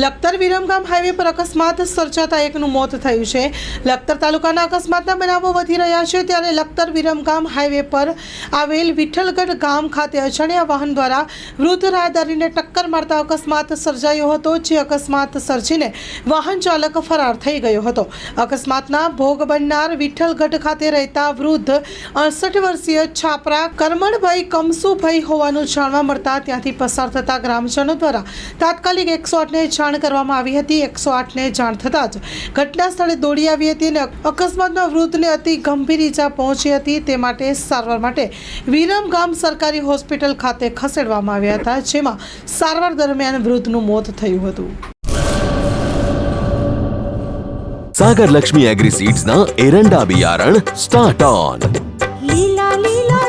Lakhtar Viramgam highway પર અકસ્માત સર્જાતા એકનું મોત થયું છે. લખતર તાલુકાના અકસ્માતના બનાવો વધી રહ્યા છે ત્યારે લખતર વિરમગામ હાઈવે પર આવેલ વિઠ્ઠલગઢ ગામ ખાતે અજાણ્યા વાહન દ્વારા વૃદ્ધ રાહદારીને ટક્કર મારતા અકસ્માત સર્જાયો હતો, જે અકસ્માત સર્જીને વાહન ચાલક ફરાર થઈ ગયો હતો. અકસ્માતના ભોગ બનનાર વિઠ્ઠલગઢ ખાતે રહેતા વૃદ્ધ અડસઠ વર્ષીય છાપરા કરમણભાઈ કમસુભાઈ હોવાનું જાણવા મળતા ત્યાંથી પસાર થતા ગ્રામજનો દ્વારા તાત્કાલિક એકસો આઠને જાણ જાણ કરવામાં આવી હતી. એકસો આઠને જાણ થતાં જ ઘટના સ્થળે દોડી આવી હતી અને અકસ્માતમાં વૃદ્ધને અતિ ગંભીર ઈજા પહોંચી હતી. તે માટે સારવાર માટે વિરમ ગામ સરકારી હોસ્પિટલ ખાતે ખસેડવામાં આવ્યા હતા જેમાં સારવાર દરમિયાન વૃદ્ધનું મોત થયું હતું. સાગર લક્ષ્મી એગ્રી સીડ્સના એરંડા બિયારણ સ્ટાર્ટ ઓન. લીલા લીલા